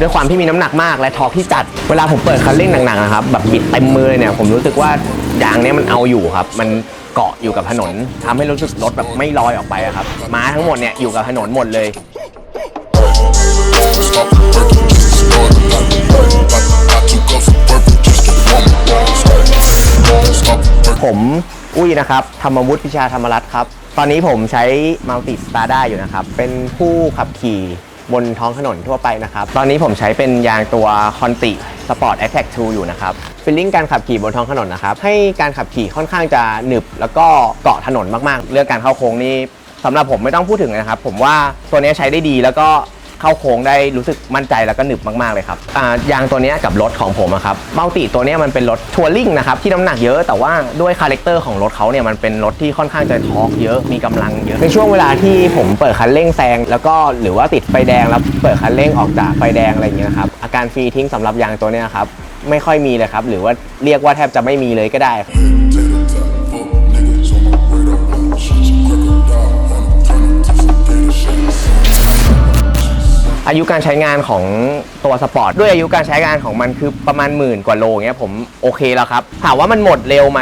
ด้วยความที่มีน้ำหนักมากและทอร์กที่จัด เวลาผมเปิดคันเร่งหนักๆนะครับแบบบิดเต็มมือเลยเนี่ยผมรู้สึกว่ายางเนี้ยมันเอาอยู่ครับ มันเกาะอยู่กับถนนทำให้รู้สึกรถแบบไม่ลอยออกไปอะครับม้าทั้งหมดเนี่ยอยู่กับถนนหมดเลย ผมอุ้ยนะครับธรรมวุฒิพิชาธรรมรัตน์ครับ ตอนนี้ผมใช้มัลติสตาร์ได้อยู่นะครับ เป็นผู้ขับขี่ บนท้องถนนทั่วไปนะครับ ตอนนี้ผมใช้เป็นยางตัวคอนติสปอร์ตแอ t แทก2อยู่นะครับฟิลลิ่งการขับขี่บนท้องถนนนะครับ ให้การขับขี่ค่อนข้างจะหนึบ แล้วก็เกาะถนนมากๆ เรื่องการเข้าโค้งนี่สำหรับผมไม่ต้องพูดถึงนะครับ ผมว่าตัวนี้ใช้ได้ดีแล้วก็ เข้าโค้งได้รู้สึกมั่นใจแล้วก็หนึบมากๆเลยครับอ่ายางตัวนี้กับรถของผมอะครับมัลติตัวนี้มันเป็นรถทัวริงนะครับที่น้ำหนักเยอะแต่ว่าด้วยคาแรคเตอร์ของรถเขาเนี่ยมันเป็นรถที่ค่อนข้างจะทอร์กเยอะมีกำลังเยอะในช่วงเวลาที่ผมเปิดคันเร่งแซงแล้วก็หรือว่าติดไฟแดงแล้วเปิดคันเร่งออกจากไฟแดงอะไรอย่างเงี้ยครับอาการฟรีทิ้งสำหรับยางตัวนี้ครับไม่ค่อยมีเลยครับหรือว่าเรียกว่าแทบจะไม่มีเลยก็ได้ อายุการใช้งานของตัวสปอร์ตด้วยอายุการใช้งานของมันคือประมาณหมื่นกว่าโลเงี้ยผมโอเคแล้วครับถามว่ามันหมดเร็วไหม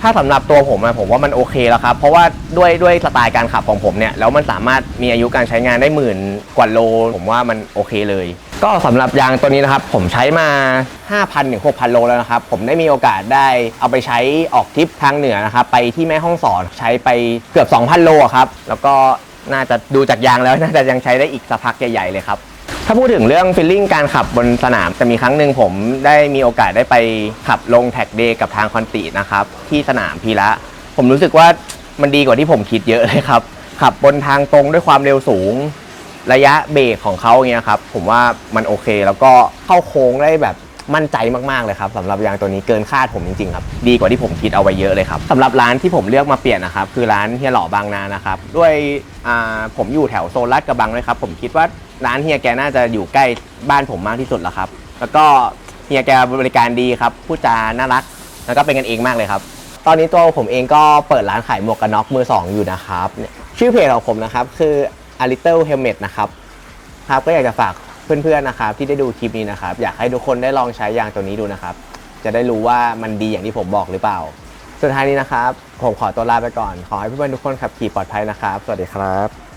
ถ้าสำหรับตัวผมอะผมว่ามันโอเคแล้วครับเพราะว่าด้วยด้วยสไตล์การขับของผมเนี่ยแล้วมันสามารถมีอายุการใช้งานได้หมื่นกว่าโล ผมว่ามันโอเคเลย ก็สำหรับยางตัวนี้นะครับผมใช้มา5,000ถึง6,000 โลแล้วนะครับ ผมได้มีโอกาสได้เอาไปใช้ออกทริปทางเหนือนะครับ ไปที่แม่ห้องสอนใช้ไปเกือบ 2,000 โลครับ แล้วก็ น่าจะดูจากยางแล้วน่าจะยังใช้ได้อีกสักพักใหญ่ๆเลยครับ ถ้าพูดถึงเรื่องฟีลลิ่งการขับบนสนามจะมีครั้งหนึ่งผมได้มีโอกาสได้ไปขับลงแท็กเดย์กับทางคอนตินะครับที่สนามพีระ ผมรู้สึกว่ามันดีกว่าที่ผมคิดเยอะเลยครับ ขับบนทางตรงด้วยความเร็วสูง ระยะเบรกของเขาเงี้ยครับผมว่ามันโอเคแล้วก็เข้าโค้งได้แบบ มั่นใจมากๆเลยครับสำหรับยางตัวนี้เกินคาดผมจริงๆครับดีกว่าที่ผมคิดเอาไว้เยอะเลยครับสำหรับร้านที่ผมเลือกมาเปลี่ยนนะครับคือร้านเฮียหล่อบางนานะครับด้วยผมอยู่แถวโซนลาดกระบังเลยครับผมคิดว่าร้านเฮียแกน่าจะอยู่ใกล้บ้านผมมากที่สุดแล้วครับ แล้วก็เฮียแกบริการดีครับพูดจาน่ารัก แล้วก็เป็นกันเองมากเลยครับ ตอนนี้ตัวผมเองก็เปิดร้านขายหมวกกันน็อกมือสองอยู่นะครับ ชื่อเพจของผมนะครับคือ a little helmet นะครับครับก็อยากจะฝาก เพื่อนๆนะครับที่ได้ดูคลิปนี้นะครับอยากให้ทุกคนได้ลองใช้ยางตัวนี้ดูนะครับ จะได้รู้ว่ามันดีอย่างที่ผมบอกหรือเปล่า สุดท้ายนี้นะครับ ผมขอตัวลาไปก่อน ขอให้เพื่อนๆทุกคนขับขี่ปลอดภัยนะครับ สวัสดีครับ